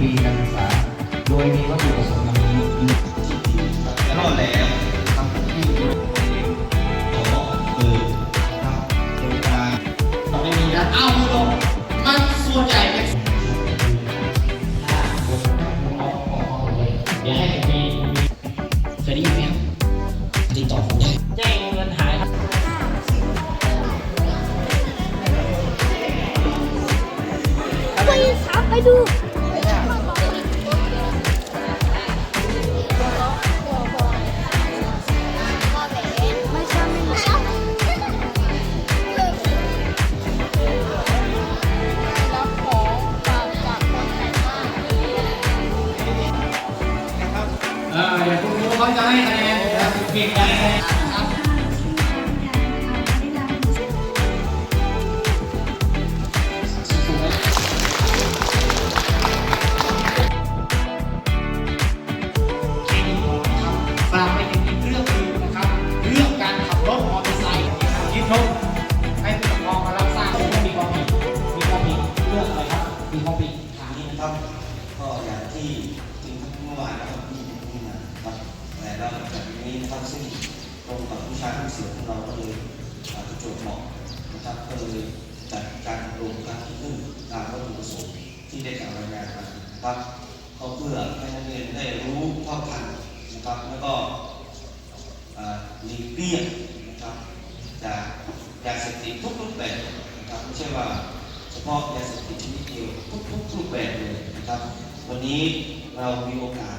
ปีการศึกษา โดยมีวัตถุประสงค์ดังนี้รอดแล้วทำที่ตัวเองต่อเออทำโครงการต่อไปนี้นะเอาลงมันส่วนใหญ่เป็นอย่าให้มีเคยได้ไหมครับติดต่อผมได้แจ้งเงินหายครับไปดู เออเดี๋ยวคุณครูเขาจะให้คะแนนนะครับเก่งได้คะแนนนะครับถูกไหมแค่นี้พอนะครับฝากไปถึงอีกเรื่องหนึงนะครับ เรื่องการขับรถมอเตอร์ไซค์นะครับยึดรถให้ผู้ปกครองมารับทราบว่ามีความผิดมีความผิดเรื่องอะไรครับ มีความผิดทางนี้นะครับรับก็อย่างที่จริงเมื่อวานนะครับที่ที่มาครับแต่ เราจากนี้นะครับซึ่งตรงกับผู้ชายผู้เสียของเราก็เลยอาจจะโจทย์เหมาะนะครับก็เลยจัดการอบรมการที่ขึ้นตามวัตถุประสงค์ที่ได้กล่าวรายงานมานะครับก็เพื่อให้นักเรียนได้รู้เท่าทันนะครับแล้วก็หลีกเลี่ยงนะครับจากยาเสพติดทุกรูปแบบนะครับไม่ใช่ว่าเฉพาะยาเสพติดชนิดเดียวทุกๆรูปแบบเลยนะครับ วันนี้เรามีโอกาส